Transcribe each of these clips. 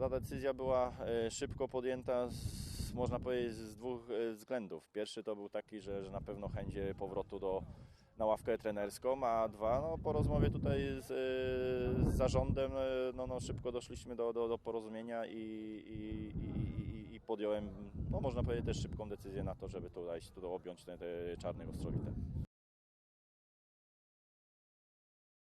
Ta decyzja była e, szybko podjęta, z, można powiedzieć, z dwóch e, względów. Pierwszy to był taki, że, że na pewno chęć powrotu do, na ławkę trenerską, a dwa, no, po rozmowie tutaj z, e, z zarządem, no, no, szybko doszliśmy do, do, do porozumienia i, i, i, i podjąłem, no, można powiedzieć, też szybką decyzję na to, żeby tutaj, tutaj objąć te, te czarnych ostrowite.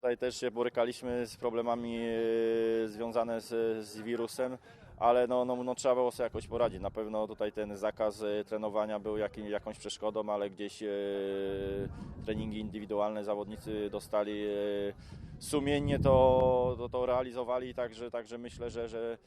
Tutaj też się borykaliśmy z problemami e, związane z, z wirusem, ale no, no, no, trzeba było sobie jakoś poradzić. Na pewno tutaj ten zakaz e, trenowania był jakim, jakąś przeszkodą, ale gdzieś e, treningi indywidualne zawodnicy dostali e, sumiennie to, to, to realizowali, także, także myślę, że, że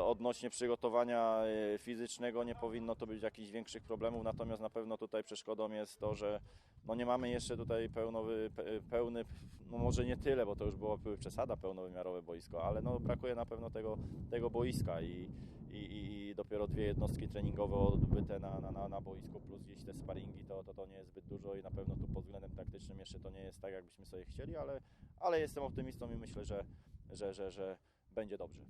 odnośnie przygotowania e, fizycznego nie powinno to być jakichś większych problemów, natomiast na pewno tutaj przeszkodą jest to, że no nie mamy jeszcze tutaj pełnowy, pe- pełny, no może nie tyle, bo to już było były przesada pełnowymiarowe boisko, ale no brakuje na pewno tego, tego boiska i, i, i- dopiero dwie jednostki treningowe odbyte na, na, na boisku plus gdzieś te sparingi to, to, to nie jest zbyt dużo i na pewno tu pod względem taktycznym jeszcze to nie jest tak, jakbyśmy sobie chcieli, ale, ale jestem optymistą i myślę, że, że, że, że będzie dobrze.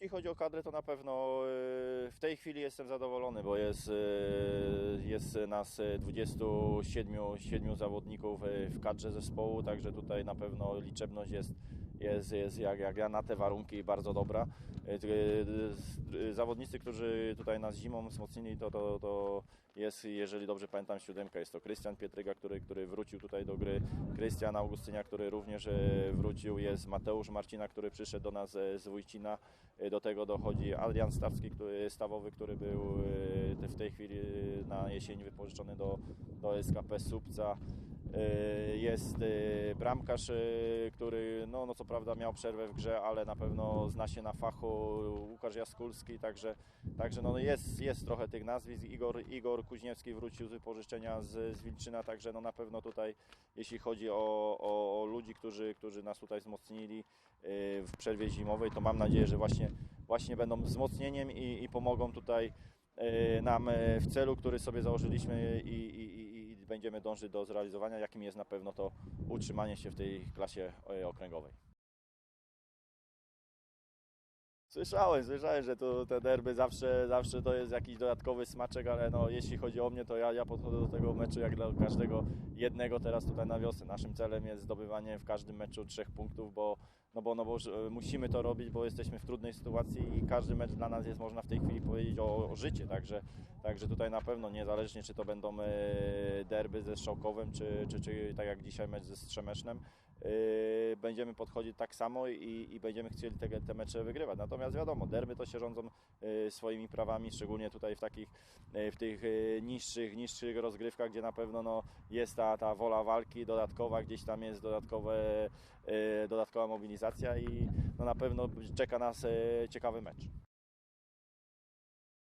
Jeśli chodzi o kadrę, to na pewno y, w tej chwili jestem zadowolony, bo jest, y, jest nas y, 27 siedmiu zawodników y, w kadrze zespołu, także tutaj na pewno liczebność jest, jest, jest jak, jak na te warunki bardzo dobra. Y, y, y, Zawodnicy, którzy tutaj nas zimą wzmocnili, to, to, to jest, jeżeli dobrze pamiętam, siódemka. Jest to Krystian Pietryga, który, który wrócił tutaj do gry, Krystian Augustynia, który również wrócił, jest Mateusz Marcina, który przyszedł do nas z Wójcina, do tego dochodzi Adrian Stawski, który, Stawowy, który był w tej chwili na jesień wypożyczony do, do SKP Subca. Y, Jest y, bramkarz, y, który no, no co prawda miał przerwę w grze, ale na pewno zna się na fachu Łukasz Jaskulski, także, także no jest, jest trochę tych nazwisk. Igor, Igor Kuźniewski wrócił z wypożyczenia z, z Wilczyna, także no na pewno tutaj jeśli chodzi o, o, o ludzi, którzy, którzy nas tutaj wzmocnili w przerwie zimowej, to mam nadzieję, że właśnie, właśnie będą wzmocnieniem i, i pomogą tutaj nam w celu, który sobie założyliśmy i- i będziemy dążyć do zrealizowania, jakim jest na pewno to utrzymanie się w tej klasie y, okręgowej. Słyszałem, słyszałem, że tu te derby zawsze, zawsze to jest jakiś dodatkowy smaczek, ale no, jeśli chodzi o mnie, to ja, ja podchodzę do tego meczu jak dla każdego jednego teraz tutaj na wiosnę. Naszym celem jest zdobywanie w każdym meczu trzech punktów, bo, no bo, no bo e, musimy to robić, bo jesteśmy w trudnej sytuacji i każdy mecz dla nas jest, można w tej chwili powiedzieć, o, o życie, także, także tutaj na pewno niezależnie czy to będą e, derby ze Strzałkowem, czy, czy, czy tak jak dzisiaj mecz ze Strzemesznem, będziemy podchodzić tak samo i, i będziemy chcieli te, te mecze wygrywać. Natomiast wiadomo, derby to się rządzą yy, swoimi prawami, szczególnie tutaj w takich, yy, w tych yy, niższych, niższych rozgrywkach, gdzie na pewno no, jest ta, ta wola walki dodatkowa, gdzieś tam jest dodatkowe, yy, dodatkowa mobilizacja i no, na pewno czeka nas yy, ciekawy mecz.